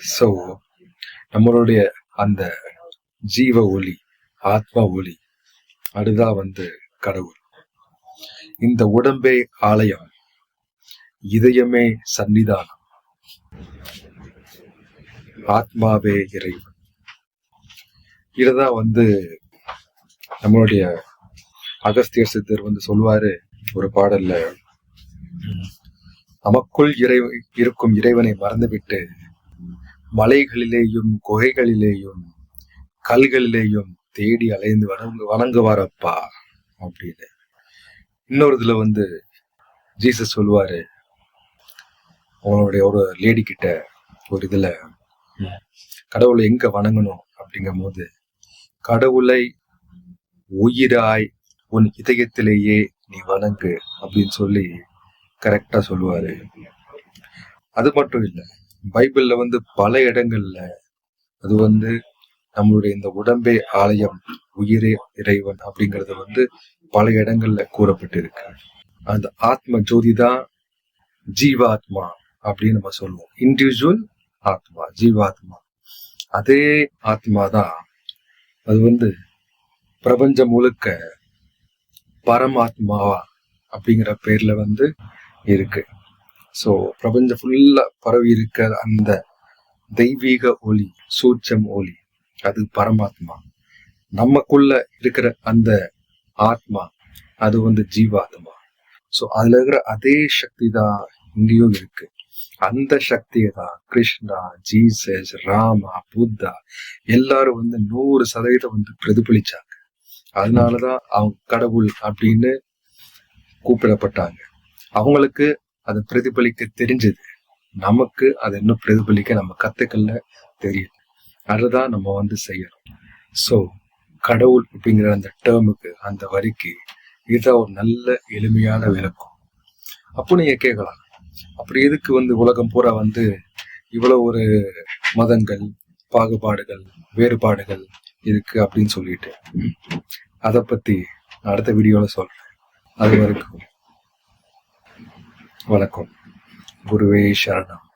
So நம்மளுடைய அந்த ஜீவ ஒளி ஆத்ம ஒளி அதுதான் வந்து கடவுள். இந்த உடம்பே ஆலயம் இதயமே சன்னிதானம் ஆத்மாவே இறைவன். இதுதான் வந்து நம்மளுடைய அகஸ்தியர் சித்தர் வந்து சொல்வாரு ஒரு பாடல்ல. நமக்குள் இறை இருக்கும் இறைவனை மறந்துவிட்டு மலைகளிலேயும் குகைகளிலேயும் கல்களிலேயும் தேடி அலைந்து வணங்கு வணங்குவாரப்பா அப்படின்னு. இன்னொரு இதுல வந்து ஜீசஸ் சொல்லுவாரு. உங்களுடைய ஒரு லேடி கிட்ட ஒரு இதுல கடவுளை எங்க வணங்கணும்? அப்படிங்கும் போது கடவுளை உயிராய் உன் இதயத்திலேயே நீ வணங்கு அப்படின்னு சொல்லி கரெக்டா சொல்லுவாரு. அது மட்டும் இல்லை பைபிள்ல வந்து பல இடங்கள்ல அது வந்து நம்மளுடைய இந்த உடம்பே ஆலயம் உயிரே இறைவன் அப்படிங்கறது வந்து பல இடங்கள்ல கூறப்பட்டிருக்கு. அந்த ஆத்ம ஜோதி தான் ஜீவாத்மா அப்படின்னு நம்ம சொல்லுவோம். இண்டிவிஜுவல் ஆத்மா ஜீவாத்மா. அதே ஆத்மா தான் அது வந்து பிரபஞ்சம் முழுக்க பரமாத்மாவா அப்படிங்கிற பேர்ல வந்து இருக்கு. ஸோ பிரபஞ்சம் ஃபுல்லா பரவி இருக்கிற அந்த தெய்வீக ஒளி சூட்சம் ஒளி அது பரமாத்மா. நமக்குள்ள இருக்கிற அந்த ஆத்மா அது வந்து ஜீவாத்மா. ஸோ அதுல இருக்கிற அதே சக்தி தான் இங்கேயும் இருக்கு. அந்த சக்தியை தான் கிருஷ்ணா ஜீசஸ் ராமா புத்தா எல்லாரும் வந்து நூறு சதவீதம் வந்து பிரதிபலிச்சாங்க. அதனாலதான் அவங்க கடவுள் அப்படின்னு கூப்பிடப்பட்டாங்க. அவங்களுக்கு அது பிரதிபலிக்க தெரிஞ்சது. நமக்கு அதை இன்னும் பிரதிபலிக்க நம்ம கத்துக்கல தெரியுது அதுதான் நம்ம வந்து செய்யறோம் ஸோ கடவுள் அப்படிங்கிற அந்த டேர்முக்கு அந்த வரிக்கு இதுதான் ஒரு நல்ல எளிமையான விளக்கம். அப்போ நீங்க கேட்கலாம். அப்படி எதுக்கு வந்து உலகம் பூரா வந்து இவ்வளவு ஒரு மதங்கள் பாகுபாடுகள் வேறுபாடுகள் இருக்கு அப்படின்னு சொல்லிட்டு? அதை பத்தி நான் அடுத்த வீடியோல சொல்றேன். அது வரைக்கும். வணக்கம். குருவே சரணம்.